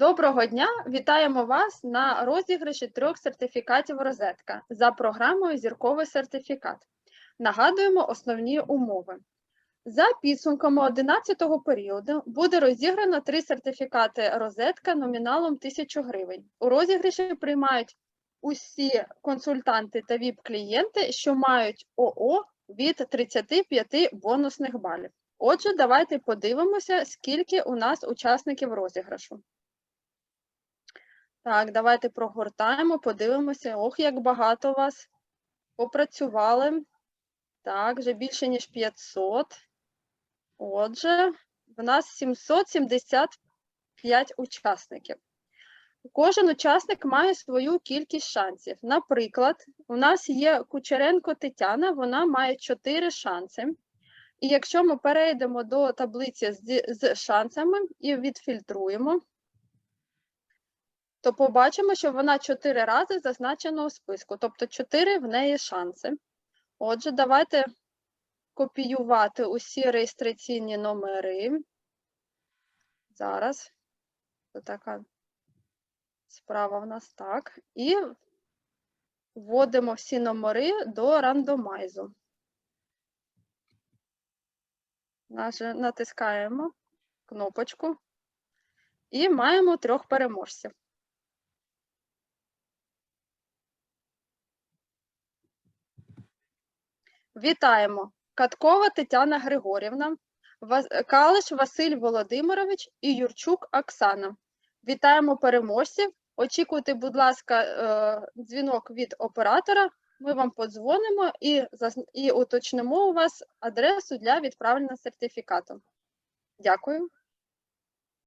Доброго дня! Вітаємо вас на розіграші трьох сертифікатів розетка за програмою Зірковий сертифікат. Нагадуємо основні умови. За підсумками 11-го періоду буде розіграно три сертифікати розетка номіналом 1000 гривень. У розіграші приймають усі консультанти та ВІП-клієнти, що мають ОО від 35 бонусних балів. Отже, давайте подивимося, скільки у нас учасників розіграшу. Так, давайте прогортаємо, подивимося. Ох, як багато вас попрацювали. Так, вже більше, ніж 500. Отже, в нас 775 учасників. Кожен учасник має свою кількість шансів. Наприклад, у нас є Кучеренко Тетяна, вона має 4 шанси. І якщо ми перейдемо до таблиці з, з шансами і відфільтруємо, то побачимо, що вона 4 рази зазначена у списку, тобто 4 в неї шанси. Отже, давайте копіювати усі реєстраційні номери. Зараз. Це така справа в нас так. І вводимо всі номери до рандомайзу. Натискаємо кнопочку і маємо трьох переможців. Вітаємо! Каткова Тетяна Григорівна, Калиш Василь Володимирович і Юрчук Оксана. Вітаємо переможців. Очікуйте, будь ласка, е, дзвінок від оператора. Ми вам подзвонимо і, і уточнимо у вас адресу для відправлення сертифікату. Дякую.